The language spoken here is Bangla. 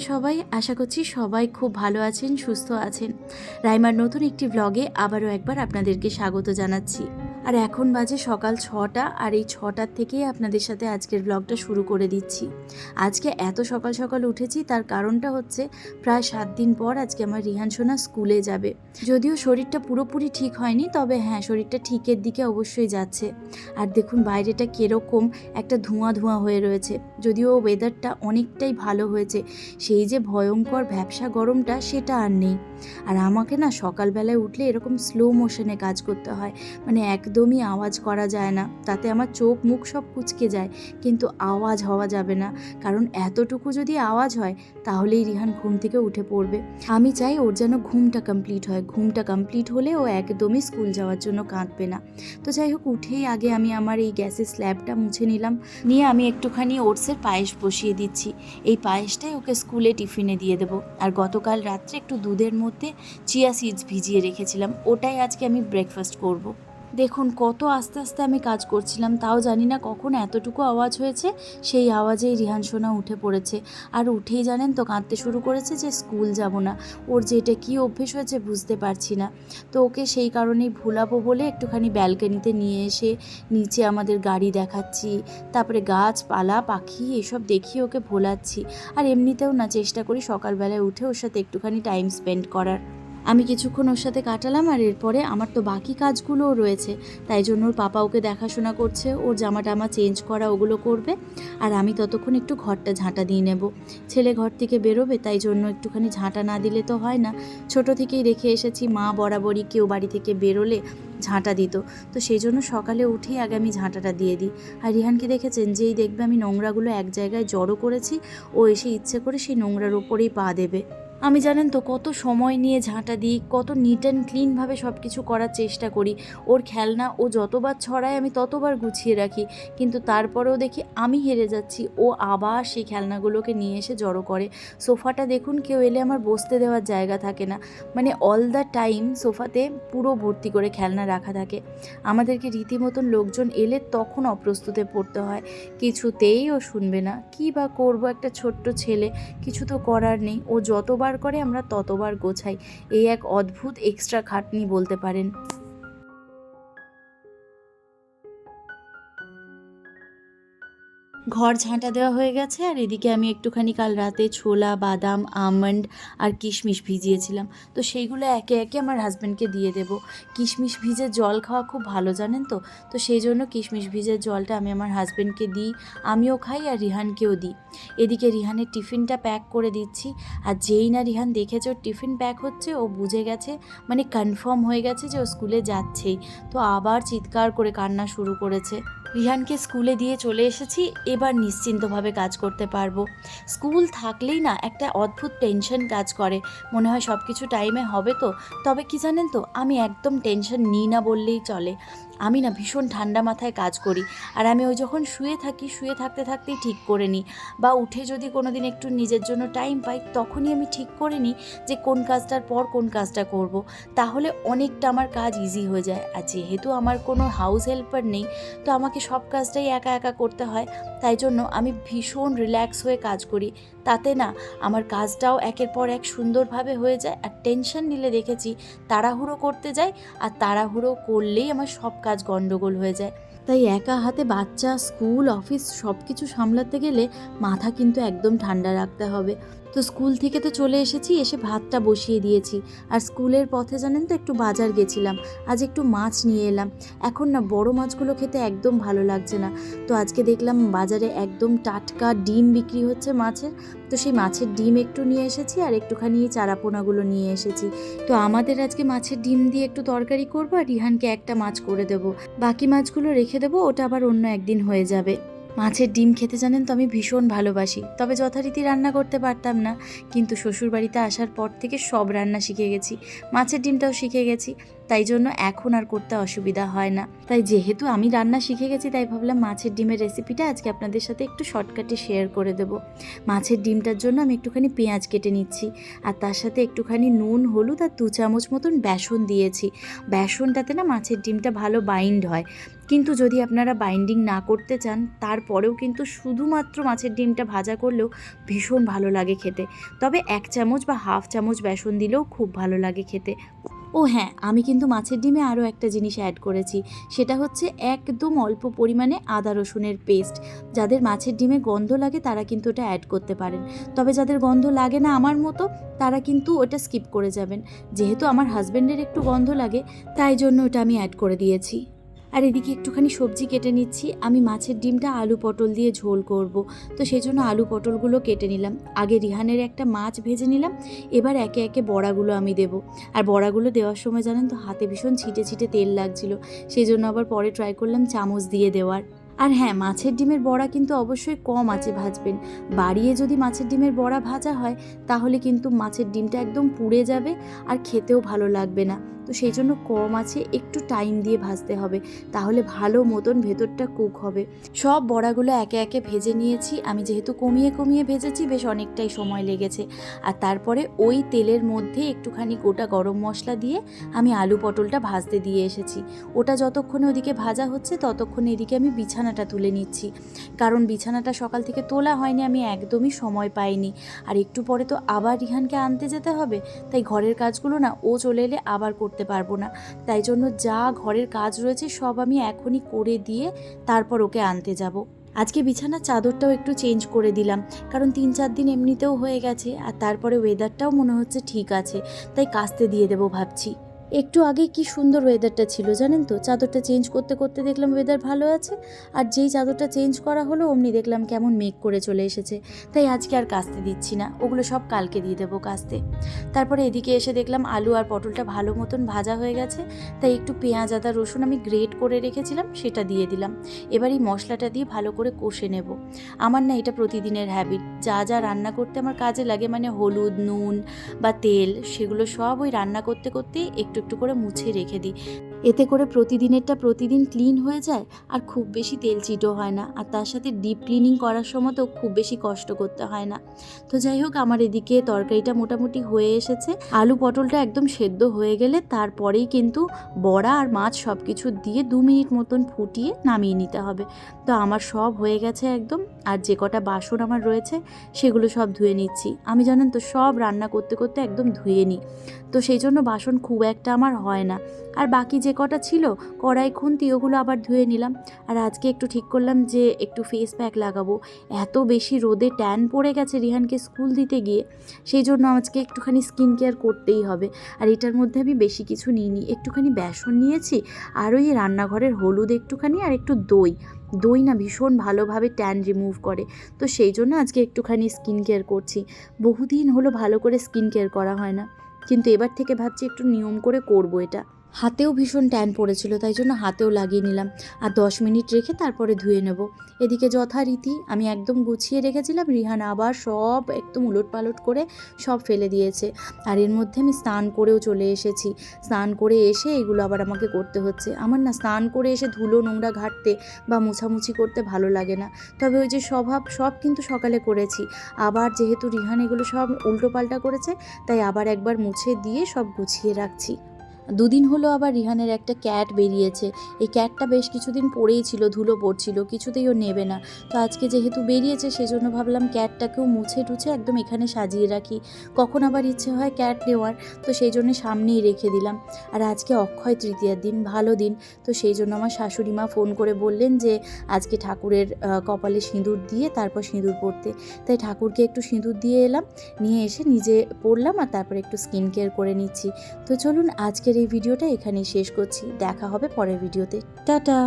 সবাই? আশা করছি সবাই খুব ভালো আছেন, সুস্থ আছেন। রাইমার নতুন একটি ব্লগে আবারও একবার আপনাদেরকে স্বাগত জানাচ্ছি। আর এখন বাজে সকাল ছটা, আর এই ছটার থেকেই আপনাদের সাথে আজকের ব্লগটা শুরু করে দিচ্ছি। আজকে এত সকাল সকাল উঠেছি, তার কারণটা হচ্ছে প্রায় সাত দিন পর আজকে আমার রিহান সোনা স্কুলে যাবে। যদিও শরীরটা পুরোপুরি ঠিক হয়নি, তবে হ্যাঁ শরীরটা ঠিকের দিকে অবশ্যই যাচ্ছে। আর দেখুন বাইরেটা কীরকম একটা ধোঁয়া ধোঁয়া হয়ে রয়েছে, যদিও ওয়েদারটা অনেকটাই ভালো হয়েছে। সেই যে ভয়ঙ্কর ভ্যাবসা গরমটা, সেটা আর নেই। আর আমাকে না সকালবেলায় উঠলে এরকম স্লো মোশনে কাজ করতে হয়। মানে একদমই আওয়াজ করা যায় না। তাতে আমার চোখ মুখ সব কুচকে যায়, কিন্তু আওয়াজ হওয়া যাবে না। কারণ এতটুকু যদি আওয়াজ হয়, তাহলেই রিহান ঘুম থেকে উঠে পড়বে। আমি চাই ওর যেন ঘুমটা কমপ্লিট হয়। ঘুমটা কমপ্লিট হলে ও একদমই স্কুল যাওয়ার জন্য কাঁদবে না। তো যাই হোক, উঠেই আগে আমি আমার এই গ্যাসের স্ল্যাবটা মুছে নিলাম। নিয়ে আমি একটুখানি ওটসের পায়েস বসিয়ে দিচ্ছি। এই পায়েসটাই ওকে স্কুলে টিফিনে দিয়ে দেবো। আর গতকাল রাত্রে একটু দুধের মধ্যে চিয়া সিডস ভিজিয়ে রেখেছিলাম। ওটাই আজকে আমি ব্রেকফাস্ট করব। দেখুন, কত আস্তে আস্তে আমি কাজ করছিলাম, তাও জানি না কখন এতটুকু আওয়াজ হয়েছে, সেই আওয়াজেই রিহান সোনা উঠে পড়েছে। আর উঠেই জানেন তো, কাঁদতে শুরু করেছে যে, স্কুল যাব না। ওর যে এটা কী অভ্যেস হয়েছে বুঝতে পারছি না। তো ওকে সেই কারণেই ভুলাবো বলে একটুখানি ব্যালকানিতে নিয়ে এসে নিচে আমাদের গাড়ি দেখাচ্ছি, তারপরে গাছপালা পাখি, এসব দেখিয়ে ওকে ভোলাচ্ছি। আর এমনিতেও না, চেষ্টা করি সকালবেলায় উঠে ওর সাথে একটুখানি টাইম স্পেন্ড করার। আমি কিছুক্ষণ ওর সাথে কাটালাম আর এরপরে আমার তো বাকি কাজগুলোও রয়েছে। তাই জন্য ওর পাপা ওকে দেখাশোনা করছে, ওর জামা টামা চেঞ্জ করা ওগুলো করবে আর আমি ততক্ষণ একটু ঘরটা ঝাঁটা দিয়ে নেব। ছেলে ঘর থেকে বেরোবে, তাই জন্য একটুখানি ঝাঁটা না দিলে তো হয় না। ছোট থেকেই রেখে এসেছি মা বরাবরই কেউ বাড়ি থেকে বেরোলে ঝাঁটা দিত। তো সেই জন্য সকালে উঠেই আগে আমি ঝাঁটাটা দিয়ে দিই। আর রিহানকে দেখেছেন, যেই দেখবে আমি নোংরাগুলো এক জায়গায় জড়ো করেছি, ও এসে ইচ্ছে করে সেই নোংরার ওপরেই পা দেবে। আমি জানেন তো, কত সময় নিয়ে ঝাঁটা দিই, কত নিট অ্যান্ড ক্লিনভাবে সব কিছু করার চেষ্টা করি। ওর খেলনা, ও যতবার ছড়ায় আমি ততবার গুছিয়ে রাখি। কিন্তু তারপরেও দেখি আমি হেরে যাচ্ছি, ও আবার সেই খেলনাগুলোকে নিয়ে এসে জড়ো করে। সোফাটা দেখুন, কেউ এলে আমার বসতে দেওয়ার জায়গা থাকে না। মানে অল দ্য টাইম সোফাতে পুরো ভর্তি করে খেলনা রাখা থাকে। আমাদেরকে রীতিমতন লোকজন এলে তখন অপ্রস্তুতে পড়তে হয়। কিছুতেই ও শুনবে না। কী বা করব একটা ছোট্ট ছেলে, কিছু তো করার নেই। ও যতবার করে আমরা ততবার গোছাই। এই এক অদ্ভুত এক্সট্রা খাটনি বলতে পারেন। ঘর ঝাঁটা দেওয়া হয়ে গেছে আর এদিকে আমি একটুখানি কাল রাতে ছোলা, বাদাম, আমন্ড আর কিশমিশ ভিজিয়েছিলাম। তো সেইগুলো একে একে আমার হাজব্যান্ডকে দিয়ে দেবো। কিশমিশ ভিজে জল খাওয়া খুব ভালো, জানেন তো? তো সেই জন্য কিশমিশ ভিজের জলটা আমি আমার হাজব্যান্ডকে দিই, আমিও খাই আর রিহানকেও দিই। এদিকে রিহানের টিফিনটা প্যাক করে দিচ্ছি আর যেই না রিহান দেখেছে ওর টিফিন প্যাক হচ্ছে, ও বুঝে গেছে মানে কনফার্ম হয়ে গেছে যে ও স্কুলে যাচ্ছেই। তো আবার চিৎকার করে কান্না শুরু করেছে। রিহানকে স্কুলে দিয়ে চলে এসেছি, এবার নিশ্চিন্তভাবে কাজ করতে পারব। স্কুল থাকলেই না একটা অদ্ভুত টেনশন কাজ করে। মনে হয় সব কিছু টাইমে হবে তো, তবে কি জানেন তো, আমি একদম টেনশন নিই না বললেই চলে। আমি না ভীষণ ঠান্ডা মাথায় কাজ করি। আর আমি ওই যখন শুয়ে থাকি, শুয়ে থাকতে থাকতেই ঠিক করে নিই বা উঠে যদি কোনো দিন একটু নিজের জন্য টাইম পাই, তখনই আমি ঠিক করে নিই যে কোন কাজটার পর কোন কাজটা করব। তাহলে অনেকটা আমার কাজ ইজি হয়ে যায়। আর যেহেতু আমার কোনো হাউস হেল্পার নেই, তো আমাকে সব কাজটাই একা একা করতে হয়। তাই জন্য আমি ভীষণ রিল্যাক্স হয়ে কাজ করি। তাতে না আমার কাজটাও একের পর এক সুন্দরভাবে হয়ে যায়। আর টেনশন নিলে দেখেছি তাড়াহুড়ো করতে যাই আর তাড়াহুড়ো করলেই আমার সব কাজ গণ্ডগোল হয়ে যায়। তাই একা হাতে বাচ্চা, স্কুল, অফিস সব কিছু সামলাতে গেলে মাথা কিন্তু একদম ঠান্ডা রাখতে হবে। তো স্কুল থেকে তো চলে এসেছি, এসে ভাতটা বসিয়ে দিয়েছি। আর স্কুলের পথে জানেন তো, একটু বাজার গেছিলাম। আজ একটু মাছ নিয়ে এলাম। এখন না, বড় মাছগুলো খেতে একদম ভালো লাগছে না। তো আজকে দেখলাম বাজারে একদম টাটকা ডিম বিক্রি হচ্ছে মাছের। তো সেই মাছের ডিম একটু নিয়ে এসেছি আর একটুখানি চারাপোনাগুলো নিয়ে এসেছি। তো আমাদের আজকে মাছের ডিম দিয়ে একটু তরকারি করব আর রিহানকে একটা মাছ করে দেবো। বাকি মাছগুলো রেখে দেবো, ওটা আবার অন্য একদিন হয়ে যাবে। মাছের ডিম খেতে জানেন তো আমি ভীষণ ভালোবাসি। তবে যথারীতি রান্না করতে পারতাম না। কিন্তু শ্বশুরবাড়িতে আসার পর থেকে সব রান্না শিখে গেছি। মাছের ডিমটাও শিখে গেছি। তাই জন্য এখন আর করতে অসুবিধা হয় না। তাই যেহেতু আমি রান্না শিখে গেছি, তাই ভাবলাম মাছের ডিমের রেসিপিটা আজকে আপনাদের সাথে একটু শর্টকাটে শেয়ার করে দেবো। মাছের ডিমটার জন্য আমি একটুখানি পেঁয়াজ কেটে নিচ্ছি। আর তার সাথে একটুখানি নুন, হলুদ আর দু চামচ মতন বেসন দিয়েছি। বেসনটাতে না মাছের ডিমটা ভালো বাইন্ড হয়। কিন্তু যদি আপনারা বাইন্ডিং না করতে চান, তারপরেও কিন্তু শুধুমাত্র মাছের ডিমটা ভাজা করলেও ভীষণ ভালো লাগে খেতে। তবে এক চামচ বা হাফ চামচ বেসন দিলেও খুব ভালো লাগে খেতে। ও হ্যাঁ আমি কিন্তু মাছের ডিমে আরও একটা জিনিস অ্যাড করেছি। সেটা হচ্ছে একদম অল্প পরিমাণে আদা রসুনের পেস্ট যাদের মাছের ডিমে গন্ধ লাগে, তারা কিন্তু ওটা অ্যাড করতে পারেন। তবে যাদের গন্ধ লাগে না আমার মতো, তারা কিন্তু ওটা স্কিপ করে যাবেন। যেহেতু আমার হাজব্যান্ডের একটু গন্ধ লাগে, তাই জন্য ওটা আমি অ্যাড করে দিয়েছি। আর এদিকে একটুখানি সবজি কেটে নিচ্ছি। আমি মাছের ডিমটা আলু পটল দিয়ে ঝোল করব। তো সেই জন্য আলু পটলগুলো কেটে নিলাম। আগে রিহানের একটা মাছ ভেজে নিলাম। এবার একে একে বড়াগুলো আমি দেবো। আর বড়াগুলো দেওয়ার সময় জানেন তো, হাতে ভীষণ ছিটে ছিটে তেল লাগছিল। সেই জন্য আবার পরে ট্রাই করলাম চামচ দিয়ে দেওয়ার। আর হ্যাঁ মাছের ডিমের বড়া কিন্তু অবশ্যই কম আছে ভাজবেন। বাড়িয়ে যদি মাছের ডিমের বড়া ভাজা হয়, তাহলে কিন্তু মাছের ডিমটা একদম পুড়ে যাবে আর খেতেও ভালো লাগবে না। তো সেই জন্য কম আছে, একটু টাইম দিয়ে ভাজতে হবে, তাহলে ভালো মতন ভেতরটা কুক হবে। সব বড়াগুলো একে একে ভেজে নিয়েছি, আমি যেহেতু কমিয়ে কমিয়ে ভেজেছি, বেশ অনেকটাই সময় লেগেছে। আর তারপরে ওই তেলের মধ্যে একটুখানি গোটা গরম মশলা দিয়ে আমি আলু পটলটা ভাজতে দিয়ে এসেছি। ওটা যতক্ষণে ওদিকে ভাজা হচ্ছে, ততক্ষণে এদিকে আমি বিছানাটা তুলে নিচ্ছি। কারণ বিছানাটা সকাল থেকে তোলা হয়নি, আমি একদমই সময় পাইনি। আর একটু পরে তো আবার রিহানকে আনতে যেতে হবে, তাই ঘরের কাজগুলো না, ও চলে এলে আবার করতে পারব না। তাই জন্য যা ঘরের কাজ রয়েছে সব আমি এখনই করে দিয়ে তারপর ওকে আনতে যাব। আজকে বিছানার চাদরটাও একটু চেঞ্জ করে দিলাম, কারণ তিন চার দিন এমনিতেও হয়ে গেছে, আর তারপরে ওয়েদারটাও মনে হচ্ছে ঠিক আছে, তাই কাস্তে দিয়ে দেবো ভাবছি। একটু আগে কি সুন্দর ওয়েদারটা ছিল জানেন তো? চাদরটা চেঞ্জ করতে করতে দেখলাম ওয়েদার ভালো আছে, আর যেই চাদরটা চেঞ্জ করা হলো অমনি দেখলাম কেমন মেঘ করে চলে এসেছে। তাই আজকে আর কাস্তে দিচ্ছি না, ওগুলো সব কালকে দিয়ে দেবো কাস্তে। তারপরে এদিকে এসে দেখলাম আলু আর পটলটা ভালো মতন ভাজা হয়ে গেছে, তাই একটু পেঁয়াজ, আদা, রসুন আমি গ্রেট করে রেখেছিলাম, সেটা দিয়ে দিলাম। এবার এই মশলাটা দিয়ে ভালো করে কষে নেব। আমার না এটা প্রতিদিনের হ্যাবিট যা যা রান্না করতে আমার কাজে লাগে মানে হলুদ, নুন বা তেল, সেগুলো সব ওই রান্না করতে করতেই একটু একটু একটু করে মুছে রেখে দিই। এতে করে প্রতিদিনেরটা প্রতিদিন ক্লিন হয়ে যায় আর খুব বেশি তেল চিটো হয় না। আর তার সাথে ডিপ ক্লিনিং করার সময় তো খুব বেশি কষ্ট করতে হয় না। তো যাই হোক, আমার এদিকে তরকারিটা মোটামুটি হয়ে এসেছে। আলু পটলটা একদম সেদ্ধ হয়ে গেলে তারপরেই কিন্তু বড়া আর মাছ সব কিছু দিয়ে দু মিনিট মতন ফুটিয়ে নামিয়ে নিতে হবে। তো আমার সব হয়ে গেছে একদম। আর যে কটা বাসন আমার রয়েছে, সেগুলো সব ধুয়ে নিচ্ছি। আমি জানেন তো, সব রান্না করতে করতে একদম ধুয়ে নিই। তো সেই জন্য বাসন খুব একটা আমার হয় না। আর বাকি যে কটা ছিল, কড়াই, খুন্তি, ওগুলো আবার ধুয়ে নিলাম। আর আজকে একটু ঠিক করলাম যে একটু ফেস প্যাক লাগাবো। এত বেশি রোদে ট্যান পড়ে গেছে রিহানকে স্কুল দিতে গিয়ে, সেই জন্য আজকে একটুখানি স্কিন কেয়ার করতেই হবে। আর এটার মধ্যে আমি বেশি কিছু নিইনি। একটুখানি বেসন নিয়েছি, আর ওই রান্নাঘরের হলুদ একটুখানি আর একটু দই। দই না ভীষণ ভালোভাবে ট্যান রিমুভ করে। তো সেই জন্য আজকে একটুখানি স্কিন কেয়ার করছি। বহুদিন হলো ভালো করে স্কিন কেয়ার করা হয় না। কিন্তু এবার থেকে ভাবছি একটু নিয়ম করে করব এটা। হাতেও ভীষণ ট্যান পড়েছিল, তাই জন্য হাতেও লাগিয়ে নিলাম। আর দশ মিনিট রেখে তারপরে ধুয়ে নেব। এদিকে যথারীতি আমি একদম গুছিয়ে রেখেছিলাম, রিহান আবার সব একদম উলট পালট করে সব ফেলে দিয়েছে। আর এর মধ্যে আমি স্নান করেও চলে এসেছি। স্নান করে এসে এগুলো আবার আমাকে করতে হচ্ছে। আমার না স্নান করে এসে ধুলো নোংরা ঘাটতে বা মোছামুছি করতে ভালো লাগে না। তবে ওই যে স্বভাব, সব কিন্তু সকালে করেছি। আবার যেহেতু রিহান এগুলো সব উল্টো পাল্টা করেছে, তাই আবার একবার মুছে দিয়ে সব গুছিয়ে রাখছি। দুদিন হলো আবার রিহানের একটা ক্যাট বেরিয়েছে। এই ক্যাটটা বেশ কিছুদিন পরেই ছিল, ধুলো পড়ছিল, কিছুতেই ও নেবে না। তো আজকে যেহেতু বেরিয়েছে, সেজন্য ভাবলাম ক্যাটটাকেও মুছে টুছে একদম এখানে সাজিয়ে রাখি। কখন আবার ইচ্ছে হয় ক্যাট নেওয়ার, তো সেই জন্য সামনেই রেখে দিলাম। আর আজকে অক্ষয় তৃতীয়ার দিন, ভালো দিন। তো সেই জন্য আমার শাশুড়ি মা ফোন করে বললেন যে, আজকে ঠাকুরের কপালে সিঁদুর দিয়ে, তারপর সিঁদুর পরতে তাই ঠাকুরকে একটু সিঁদুর দিয়ে এলাম, নিয়ে এসে নিজে পরলাম আর তারপর একটু স্কিন কেয়ার করে নিচ্ছি। তো চলুন, আজকের এই ভিডিওটা এখানেই শেষ করছি। দেখা হবে পরের ভিডিওতে। টাটা!